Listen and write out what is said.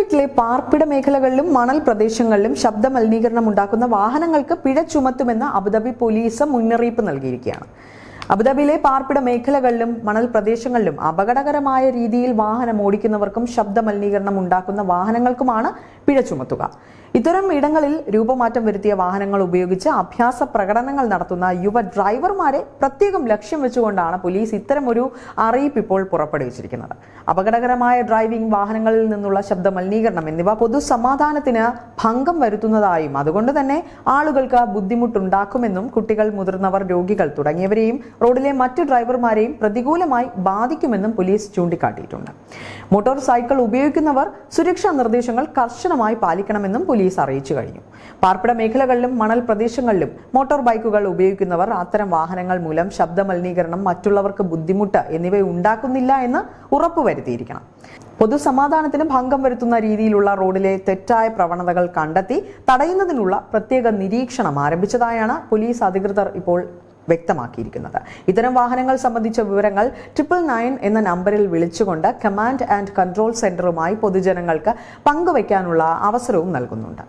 കുവൈറ്റിലെ പാർപ്പിട മേഖലകളിലും മണൽ പ്രദേശങ്ങളിലും ശബ്ദ മലിനീകരണം ഉണ്ടാക്കുന്ന വാഹനങ്ങൾക്ക് പിഴ ചുമത്തുമെന്ന് അബുദാബി പോലീസ് മുന്നറിയിപ്പ് നൽകിയിരിക്കുകയാണ്. അബുദാബിയിലെ പാർപ്പിട മേഖലകളിലും മണൽ പ്രദേശങ്ങളിലും അപകടകരമായ രീതിയിൽ വാഹനം ഓടിക്കുന്നവർക്കും ശബ്ദ മലിനീകരണം ഉണ്ടാക്കുന്ന വാഹനങ്ങൾക്കുമാണ് പിഴ ചുമത്തുക. ഇത്തരം ഇടങ്ങളിൽ രൂപമാറ്റം വരുത്തിയ വാഹനങ്ങൾ ഉപയോഗിച്ച് അഭ്യാസ പ്രകടനങ്ങൾ നടത്തുന്ന യുവ ഡ്രൈവർമാരെ പ്രത്യേകം ലക്ഷ്യം വെച്ചുകൊണ്ടാണ് പോലീസ് ഇത്തരം ഒരു അറിയിപ്പ് ഇപ്പോൾ പുറപ്പെടുവിച്ചിരിക്കുന്നത്. അപകടകരമായ ഡ്രൈവിംഗ് വാഹനങ്ങളിൽ നിന്നുള്ള ശബ്ദ മലിനീകരണം എന്നിവ പൊതുസമാധാനത്തിന് ഭംഗം വരുത്തുന്നതായും അതുകൊണ്ട് തന്നെ ആളുകൾക്ക് ബുദ്ധിമുട്ടുണ്ടാക്കുമെന്നും കുട്ടികൾ മുതിർന്നവർ രോഗികൾ തുടങ്ങിയവരെയും റോഡിലെ മറ്റു ഡ്രൈവർമാരെയും പ്രതികൂലമായി ബാധിക്കുമെന്നും പോലീസ് ചൂണ്ടിക്കാട്ടിയിട്ടുണ്ട്. മോട്ടോർ സൈക്കിൾ ഉപയോഗിക്കുന്നവർ സുരക്ഷാ നിർദ്ദേശങ്ങൾ കർശനമായി പാലിക്കണമെന്നും പോലീസ് അറിയിച്ചു കഴിഞ്ഞു. പാർപ്പിട മേഖലകളിലും മണൽ പ്രദേശങ്ങളിലും മോട്ടോർ ബൈക്കുകൾ ഉപയോഗിക്കുന്നവർ അത്തരം വാഹനങ്ങൾ മൂലം ശബ്ദമലിനീകരണം മറ്റുള്ളവർക്ക് ബുദ്ധിമുട്ട് എന്നിവ ഉണ്ടാക്കുന്നില്ല എന്ന് ഉറപ്പുവരുത്തിയിരിക്കണം. പൊതുസമാധാനത്തിന് ഭംഗം വരുത്തുന്ന രീതിയിലുള്ള റോഡിലെ തെറ്റായ പ്രവണതകൾ കണ്ടെത്തി തടയുന്നതിനുള്ള പ്രത്യേക നിരീക്ഷണം ആരംഭിച്ചതായാണ് പോലീസ് അധികൃതർ ഇപ്പോൾ വ്യക്തമാക്കിയിരിക്കുന്നത്. ഇത്തരം വാഹനങ്ങൾ സംബന്ധിച്ച വിവരങ്ങൾ ട്രിപ്പിൾ നയൻ എന്ന നമ്പറിൽ വിളിച്ചുകൊണ്ട് കമാൻഡ് ആൻഡ് കൺട്രോൾ സെന്ററുമായി പൊതുജനങ്ങൾക്ക് പങ്കുവയ്ക്കാനുള്ള അവസരവും നൽകുന്നുണ്ട്.